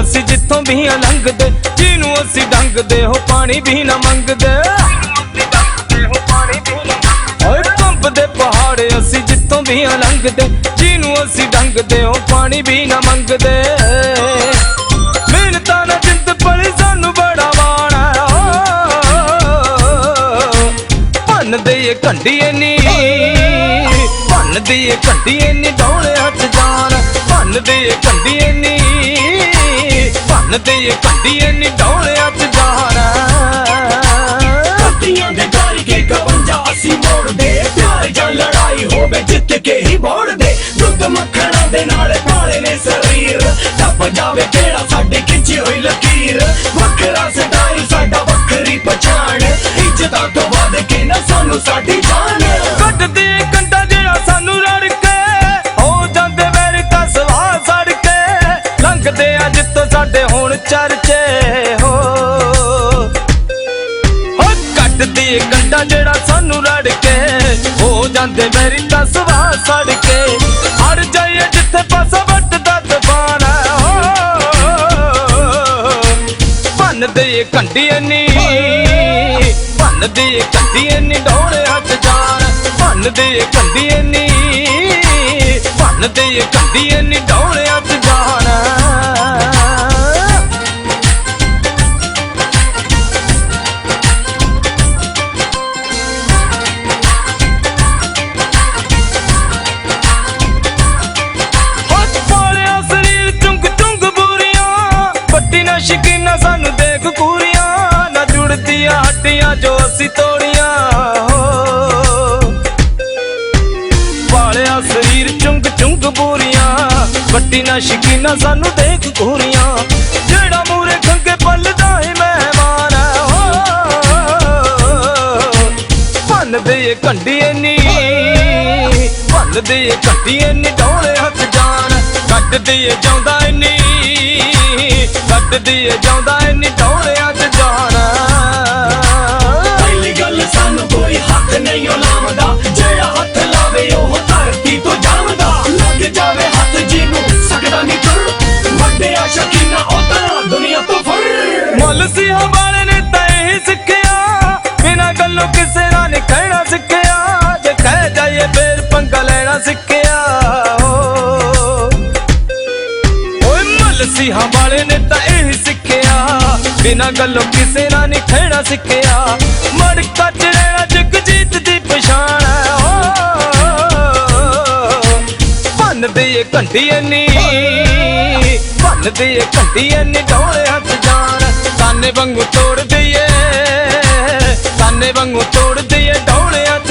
ਅਸੀਂ ਜਿੱਥੋਂ ਵੀ ਆ ਲੰਘਦੇ, ਜਿਹਨੂੰ ਅਸੀਂ ਡੰਗਦੇ ਹੋ, ਪਾਣੀ ਵੀ ਨਾ ਮੰਗਦੇ। ਓਏ ਪੰਪ ਦੇ ਪਹਾੜ, ਅਸੀਂ ਜਿੱਥੋਂ ਵੀ ਆ ਲੰਘਦੇ, ਜਿਹਨੂੰ ਅਸੀਂ ਡੰਗਦੇ ਹੋ, ਪਾਣੀ ਵੀ ਨਾ ਮੰਗਦੇ। ਮਿਹਨਤਾਂ ਨਾਲ ਜਿੰਦ ਪਲੀ ਸਾਨੂੰ ਬੜਾ ਮਾਣ ਹੈ ਓ। ਭੰਨਦੇ ਏ ਕੰਢੀ ਨੀ ਭੰਨਦੀ ਏ ਕੰਢੀ ਨੀ ਡੋਲੇ ਹੱਥ ਜਾਣ। ਭੰਨਦੇ ਏ ਕੰਢੀ ਨੀ ਭੰਨਦੇ ਏ ਨੀ ਡੋਲੇ ਹੱਥ ਜਾਣ। ਕੱਤੀਆਂ ਦੇ ਡਰ ਕੇ 52 ਅਸੀਂ ਮੋੜਦੇ। ਪਿਆਰ ਜਾਂ ਲੜਾਈ ਹੋਵੇ ਜਿੱਤ ਕੇ ਹੀ ਮੋੜਦੇ। ਦੁੱਧ ਮੱਖਣਾ ਦੇ ਨਾਲ ਪਾਲੇ ਨੇ ਸਰੀਰ। ਟੱਪ ਜਾਵੇ ਕਿਹੜਾ ਸਾਡੇ ਖਿੱਚੀ ਹੋਈ ਲਕੀਰ। ਵੱਖਰਾ ਸਟਾਈਲ ਸਾਡਾ ਵੱਖਰੀ ਪਛਾਣ। ਇੱਜ਼ਤਾਂ ਤੋਂ ਵੱਧ ਕੇ ਨਾ ਸਾਨੂੰ ਸਾਡੀ ਕੰਡਾ ਜਿਹੜਾ ਸਾਨੂੰ ਰੜ ਕੇ ਹੋ ਜਾਂਦੇ ਵੈਰ ਤਾਂ ਸਵਾਹ ਸੜ ਕੇ। ਹੜ ਜਾਈਏ ਜਿੱਥੇ ਪਾਸਾ ਵੱਟਦਾ ਤੂਫਾਨ ਭੰਨਦੇ ਏ ਕੰਢੀ ਨੀ। ਭੰਨਦੇ ਏ ਨੀ ਡੋਲੇ ਹੱਥ ਜਾਣ। ਭੰਨਦੇ ਏ ਕੰਢੀ ਨੀ। ਭੰਨਦੇ ਏ ਨੀ ਡੋਲੇ ਪੱਟੀ ਸ਼ਕੀਨਾ ਸਾਨੂੰ ਦੇਖ ਕੂਰੀਆਂ ਜਿਹੜਾ ਮੂਰੇ ਖੰਗੇ ਪੱਲਦਾ ਹੀ ਮਹਿਮਾਨ ਭੰਨ ਦੇ ਭੰਨਦੇ ਕੰਢੀ ਨੀ ਭੰਨਦੇ ਏ ਕੰਢੀ ਨੀ ਡੋਲੇ ਹੱਥ ਜਾਣ ਕੱਢਦੇ ਏ ਜਾਉਂਦਾ ਨੀ ਕੱਢਦੇ ਏ ਜਾਉਂਦਾ ਨੀ ਡੋਲੇ ਪੰਗਾ ਸਿੱਖਿਆ ਓ। ਓਏ ਮੁੱਲ ਸੀ ਹਵਾਲੇ ਨੇ ਤਾਂ ਇਹ ਸਿੱਖਿਆ। ਬਿਨਾਂ ਗੱਲੋਂ ਕਿਸੇ ਨਾਲ ਨਹੀਂ ਖੇੜਾ ਸਿੱਖਿਆ। ਮੜਕਾ ਚ ਰਹਿਣਾ ਜਗਜੀਤ ਦੀ ਪਛਾਣ ਹੈ ਭੰਨਦੇ ਏ ਕੰਢੀ ਨੀ। ਭੰਨਦੇ ਏ ਕੰਢੀ ਨੀ ਡੋਲੇ ਹੱਥ ਜਾਣ। ਤਾਨੇ ਵਾਂਗੂ ਤੋੜ ਦਈਏ। ਤਾਨੇ ਵਾਂਗੂ ਤੋੜ ਹੱਥ